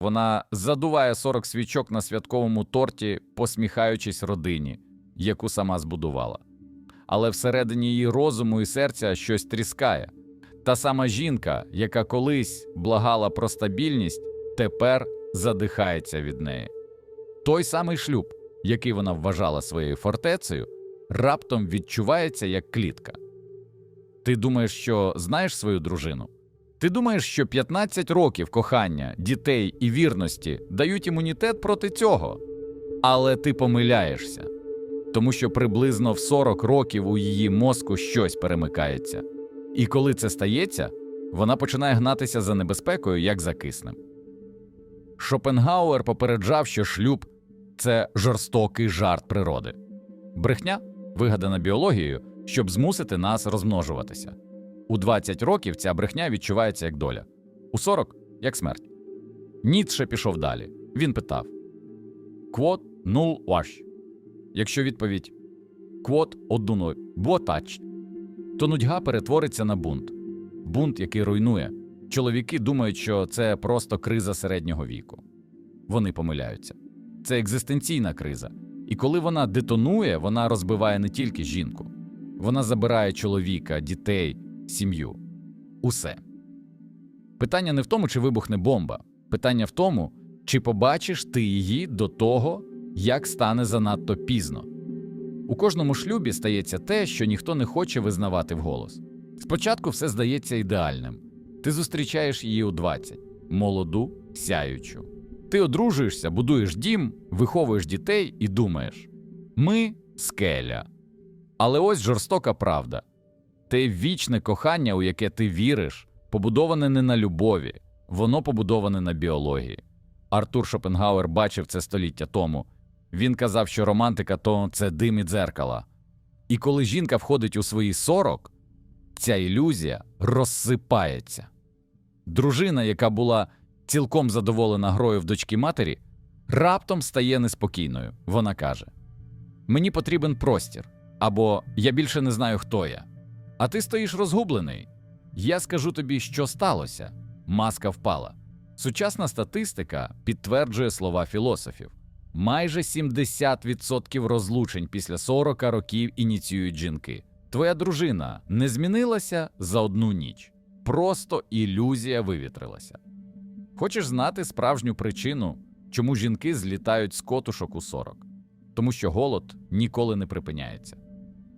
Вона задуває 40 свічок на святковому торті, посміхаючись родині, яку сама збудувала. Але всередині її розуму і серця щось тріскає. Та сама жінка, яка колись благала про стабільність, тепер задихається від неї. Той самий шлюб, який вона вважала своєю фортецею, раптом відчувається як клітка. Ти думаєш, що знаєш свою дружину? Ти думаєш, що 15 років кохання, дітей і вірності дають імунітет проти цього? Але ти помиляєшся, тому що приблизно в 40 років у її мозку щось перемикається. І коли це стається, вона починає гнатися за небезпекою, як за киснем. Шопенгауер попереджав, що шлюб це жорстокий жарт природи. Брехня, вигадана біологією, щоб змусити нас розмножуватися. У 20 років ця брехня відчувається як доля, у 40 як смерть. Ніцше пішов далі. Він питав: Квот нул ваш. Якщо відповідь квот одну ботач, то нудьга перетвориться на бунт. Бунт, який руйнує. Чоловіки думають, що це просто криза середнього віку. Вони помиляються. Це екзистенційна криза. І коли вона детонує, вона розбиває не тільки жінку, вона забирає чоловіка, дітей, сім'ю. Усе. Питання не в тому, чи вибухне бомба. Питання в тому, чи побачиш ти її до того, як стане занадто пізно. У кожному шлюбі стається те, що ніхто не хоче визнавати вголос. Спочатку все здається ідеальним. Ти зустрічаєш її у 20, молоду, сяючу. Ти одружуєшся, будуєш дім, виховуєш дітей і думаєш: ми скеля. Але ось жорстока правда. Те вічне кохання, у яке ти віриш, побудоване не на любові, воно побудоване на біології. Артур Шопенгауер бачив це століття тому. Він казав, що романтика то це дим і дзеркала. І коли жінка входить у свої 40, ця ілюзія розсипається. Дружина, яка була цілком задоволена грою в дочки матері, раптом стає неспокійною. Вона каже: Мені потрібен простір, або я більше не знаю, хто я. А ти стоїш розгублений. Я скажу тобі, що сталося. Маска впала. Сучасна статистика підтверджує слова філософів. Майже 70% розлучень після 40 років ініціюють жінки. Твоя дружина не змінилася за одну ніч. Просто ілюзія вивітрилася. Хочеш знати справжню причину, чому жінки злітають з котушок у 40? Тому що голод ніколи не припиняється.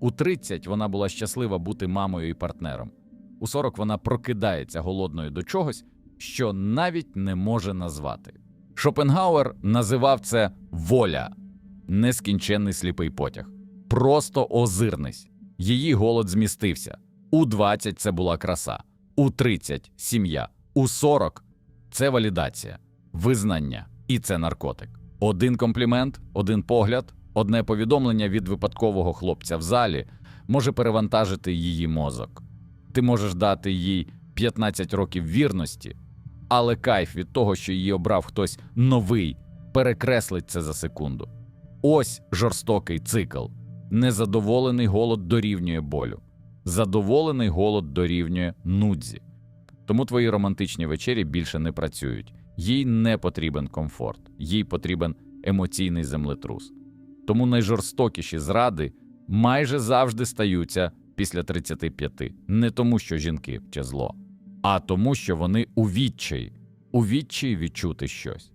У 30 вона була щаслива бути мамою і партнером. У 40 вона прокидається голодною до чогось, що навіть не може назвати. Шопенгауер називав це воля, нескінченний сліпий потяг. Просто озирнись. Її голод змістився. У 20 це була краса, у 30 сім'я, у 40 це валідація, визнання і це наркотик. Один комплімент, один погляд, одне повідомлення від випадкового хлопця в залі може перевантажити її мозок. Ти можеш дати їй 15 років вірності, але кайф від того, що її обрав хтось новий, перекреслить це за секунду. Ось жорстокий цикл. Незадоволений голод дорівнює болю, задоволений голод дорівнює нудзі. Тому твої романтичні вечері більше не працюють. Їй не потрібен комфорт, їй потрібен емоційний землетрус. Тому найжорстокіші зради майже завжди стаються після 35. Не тому, що жінки вче зло, а тому, що вони у відчаї, у відчаї відчути щось.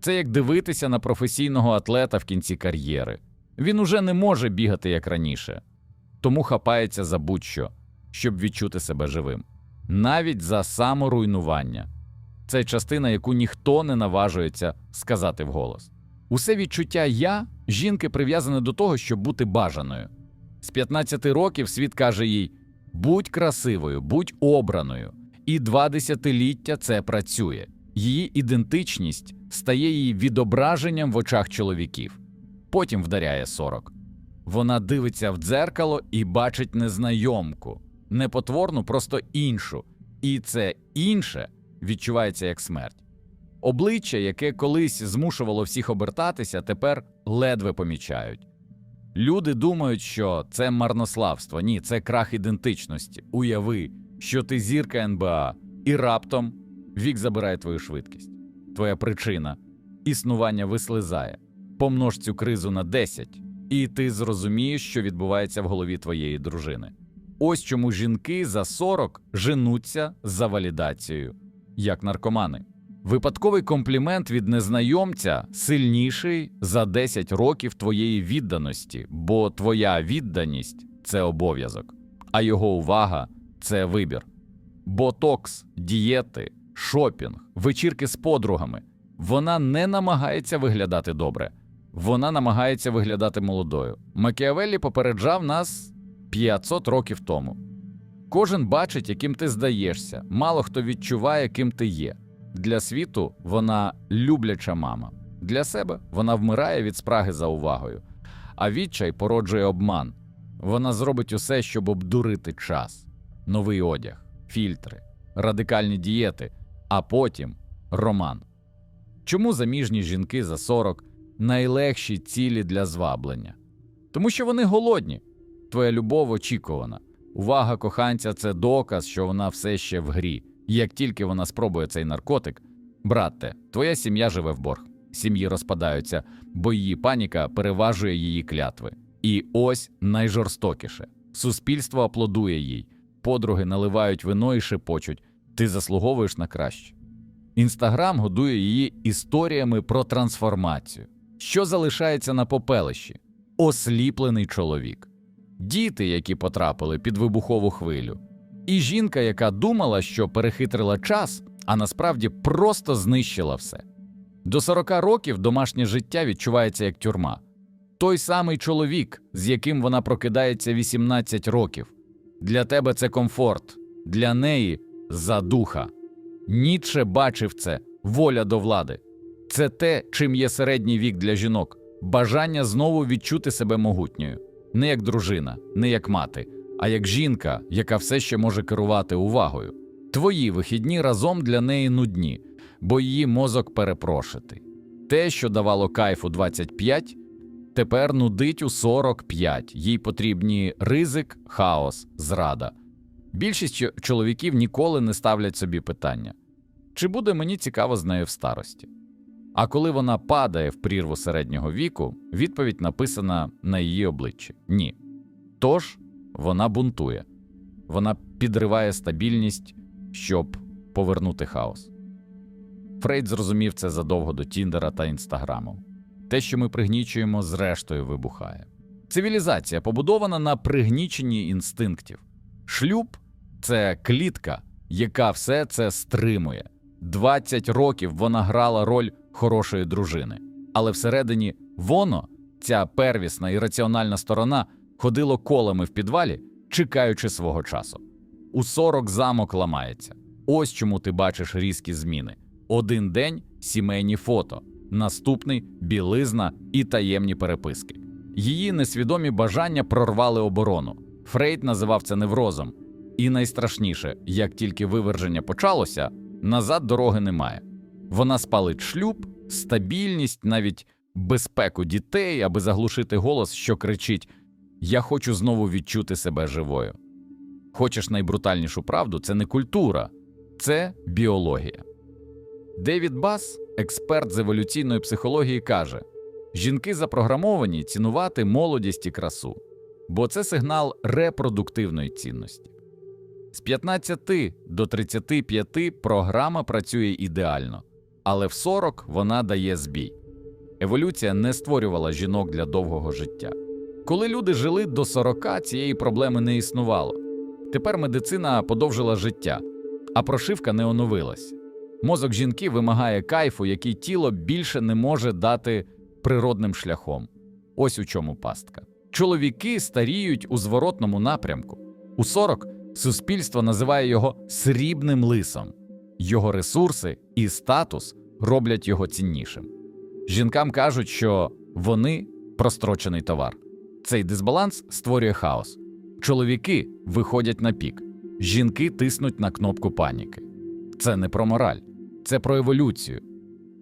Це як дивитися на професійного атлета в кінці кар'єри. Він уже не може бігати як раніше, тому хапається за будь-що, щоб відчути себе живим. Навіть за саморуйнування. Це частина, яку ніхто не наважується сказати вголос. Усе відчуття я жінки прив'язане до того, щоб бути бажаною. З 15 років світ каже їй: будь красивою, будь обраною. І два десятиліття це працює. Її ідентичність стає її відображенням в очах чоловіків. Потім вдаряє 40. Вона дивиться в дзеркало і бачить незнайомку, не потворну, просто іншу. І це інше відчувається як смерть. Обличчя, яке колись змушувало всіх обертатися, тепер ледве помічають. Люди думають, що це марнославство. Ні, це крах ідентичності. Уяви, що ти зірка НБА, і раптом вік забирає твою швидкість. твоя причина існування вислизає. Помнож цю кризу на 10, і ти зрозумієш, що відбувається в голові твоєї дружини. Ось чому жінки за 40 женуться за валідацією, як наркомани. Випадковий комплімент від незнайомця сильніший за 10 років твоєї відданості, бо твоя відданість це обов'язок, а його увага це вибір. Ботокс, дієти, шопінг, вечірки з подругами. Вона не намагається виглядати добре, вона намагається виглядати молодою. Макіавеллі попереджав нас 500 років тому. Кожен бачить, яким ти здаєшся, мало хто відчуває, ким ти є. Для світу вона любляча мама. Для себе вона вмирає від спраги за увагою, а відчай породжує обман. Вона зробить усе, щоб обдурити час, новий одяг, фільтри, радикальні дієти, а потім роман. Чому заміжні жінки за 40 найлегші цілі для зваблення? Тому що вони голодні. Твоя любов очікувана. Увага коханця це доказ, що вона все ще в грі. Як тільки вона спробує цей наркотик, брате, твоя сім'я живе в борг. Сім'ї розпадаються, бо її паніка переважує її клятви. І ось найжорстокіше: суспільство аплодує їй, подруги наливають вино і шепочуть: ти заслуговуєш на краще. Інстаграм годує її історіями про трансформацію. Що залишається на попелищі? Осліплений чоловік, діти, які потрапили під вибухову хвилю, і жінка, яка думала, що перехитрила час, а насправді просто знищила все. До 40 років домашнє життя відчувається як тюрма. Той самий чоловік, з яким вона прокидається 18 років. Для тебе це комфорт, для неї задуха. Ніцше бачив це воля до влади. Це те, чим є середній вік для жінок бажання знову відчути себе могутньою, не як дружина, не як мати, а як жінка, яка все ще може керувати увагою. Твої вихідні разом для неї нудні, бо її мозок перепрошитий. Те, що давало кайф у 25, тепер нудить у 45. Їй потрібні ризик, хаос, зрада. Більшість чоловіків ніколи не ставлять собі питання: чи буде мені цікаво з нею в старості? А коли вона падає в прірву середнього віку, відповідь написана на її обличчі: ні. Тож вона бунтує, вона підриває стабільність, щоб повернути хаос. Фрейд зрозумів це задовго до Тіндера та Інстаграму. Те, що ми пригнічуємо, зрештою вибухає. Цивілізація побудована на пригніченні інстинктів. Шлюб це клітка, яка все це стримує. 20 років вона грала роль хорошої дружини, але всередині воно, ця первісна і раціональна сторона, ходило колами в підвалі, чекаючи свого часу. У 40 замок ламається. Ось чому ти бачиш різкі зміни. Один день сімейні фото, наступний білизна і таємні переписки. Її несвідомі бажання прорвали оборону. Фрейд називав це неврозом. І найстрашніше, як тільки виверження почалося, назад дороги немає. Вона спалить шлюб, стабільність, навіть безпеку дітей, аби заглушити голос, що кричить: Я хочу знову відчути себе живою. Хочеш найбрутальнішу правду, це не культура, це біологія. Девід Бас, експерт з еволюційної психології, каже: жінки запрограмовані цінувати молодість і красу, бо це сигнал репродуктивної цінності. З 15 до 35 програма працює ідеально, але в 40 вона дає збій. Еволюція не створювала жінок для довгого життя. Коли люди жили до 40, цієї проблеми не існувало. Тепер медицина подовжила життя, а прошивка не оновилась. Мозок жінки вимагає кайфу, який тіло більше не може дати природним шляхом. Ось у чому пастка. Чоловіки старіють у зворотному напрямку. У 40 суспільство називає його срібним лисом. Його ресурси і статус роблять його ціннішим. Жінкам кажуть, що вони прострочений товар. Цей дисбаланс створює хаос. Чоловіки виходять на пік, жінки тиснуть на кнопку паніки. Це не про мораль, це про еволюцію.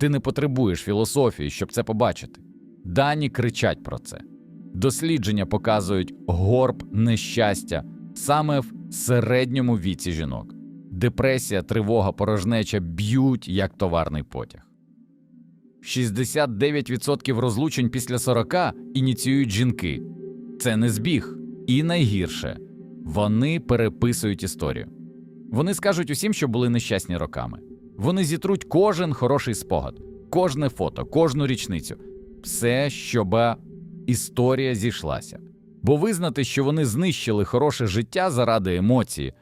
Ти не потребуєш філософії, щоб це побачити. Дані кричать про це. Дослідження показують горб нещастя саме в середньому віці жінок. Депресія, тривога, порожнеча б'ють як товарний потяг. 69% розлучень після 40 ініціюють жінки. Це не збіг. І найгірше вони переписують історію. Вони скажуть усім, що були нещасні роками. Вони зітруть кожен хороший спогад, кожне фото, кожну річницю, все, щоб історія зійшлася. Бо визнати, що вони знищили хороше життя заради емоції,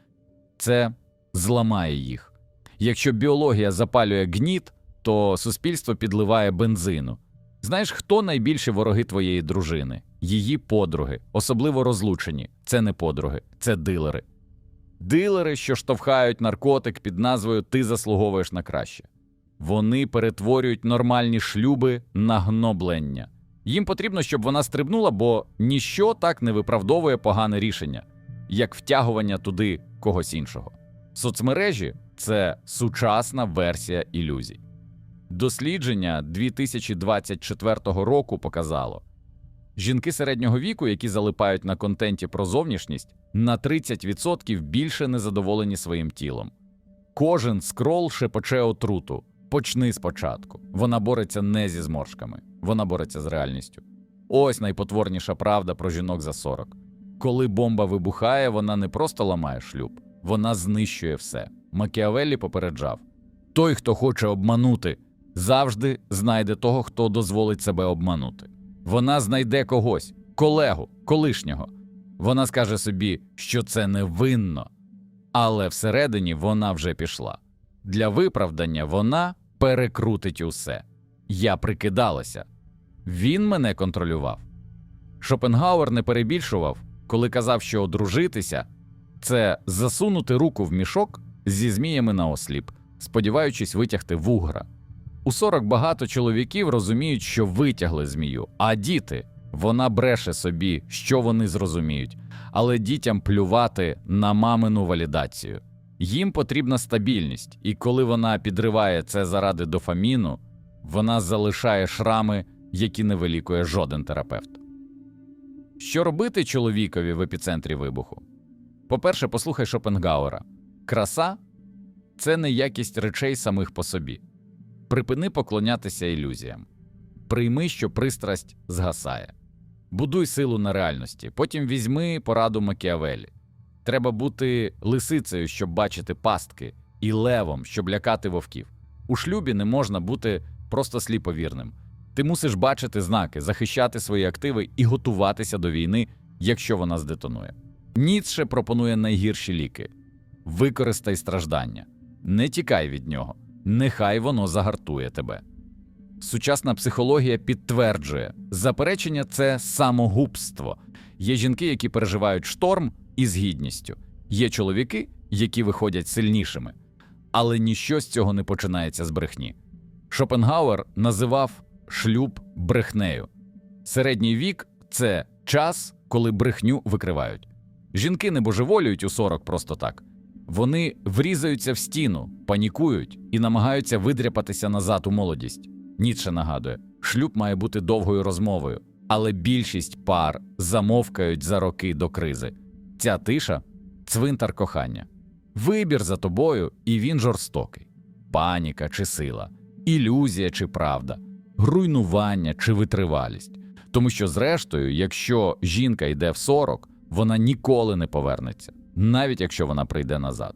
це зламає їх. Якщо біологія запалює гніт, то суспільство підливає бензину. Знаєш, хто найбільші вороги твоєї дружини? Її подруги, особливо розлучені. Це не подруги, це дилери. Дилери, що штовхають наркотик під назвою Ти заслуговуєш на краще. Вони перетворюють нормальні шлюби на гноблення. Їм потрібно, щоб вона стрибнула, бо ніщо так не виправдовує погане рішення, як втягування туди когось іншого. Соцмережі це сучасна версія ілюзій. Дослідження 2024 року показало, жінки середнього віку, які залипають на контенті про зовнішність, на 30% більше незадоволені своїм тілом. Кожен скрол шепоче отруту. Почни спочатку. Вона бореться не зі зморшками, вона бореться з реальністю. Ось найпотворніша правда про жінок за 40. Коли бомба вибухає, вона не просто ламає шлюб, вона знищує все. Макіавеллі попереджав: той, хто хоче обманути, завжди знайде того, хто дозволить себе обманути. Вона знайде когось, колегу, колишнього. Вона скаже собі, що це невинно, але всередині вона вже пішла. Для виправдання вона перекрутить усе. Я прикидалася. Він мене контролював. Шопенгауер не перебільшував, коли казав, що одружитися це засунути руку в мішок зі зміями на осліп, сподіваючись витягти вугра. У 40 багато чоловіків розуміють, що витягли змію, а діти вона бреше собі, що вони зрозуміють, але дітям плювати на мамину валідацію. Їм потрібна стабільність, і коли вона підриває це заради дофаміну, вона залишає шрами, які не вилікує жоден терапевт. Що робити чоловікові в епіцентрі вибуху? По-перше, послухай Шопенгауера. Краса це не якість речей самих по собі. Припини поклонятися ілюзіям. Прийми, що пристрасть згасає. Будуй силу на реальності, потім візьми пораду Макіавелі. Треба бути лисицею, щоб бачити пастки, і левом, щоб лякати вовків. У шлюбі не можна бути просто сліповірним. Ти мусиш бачити знаки, захищати свої активи і готуватися до війни, якщо вона здетонує. Ніцше пропонує найгірші ліки: використай страждання, не тікай від нього, нехай воно загартує тебе. Сучасна психологія підтверджує, заперечення це самогубство. Є жінки, які переживають шторм із гідністю, є чоловіки, які виходять сильнішими. Але ніщо з цього не починається з брехні. Шопенгауер називав шлюб брехнею. Середній вік це час, коли брехню викривають. Жінки не божеволюють у 40 просто так. Вони врізаються в стіну, панікують і намагаються видряпатися назад у молодість. Ніцше нагадує, шлюб має бути довгою розмовою, але більшість пар замовкають за роки до кризи. Ця тиша цвинтар кохання. Вибір за тобою, і він жорстокий. Паніка чи сила, ілюзія чи правда, руйнування чи витривалість. Тому що, зрештою, якщо жінка йде в 40, вона ніколи не повернеться, навіть якщо вона прийде назад.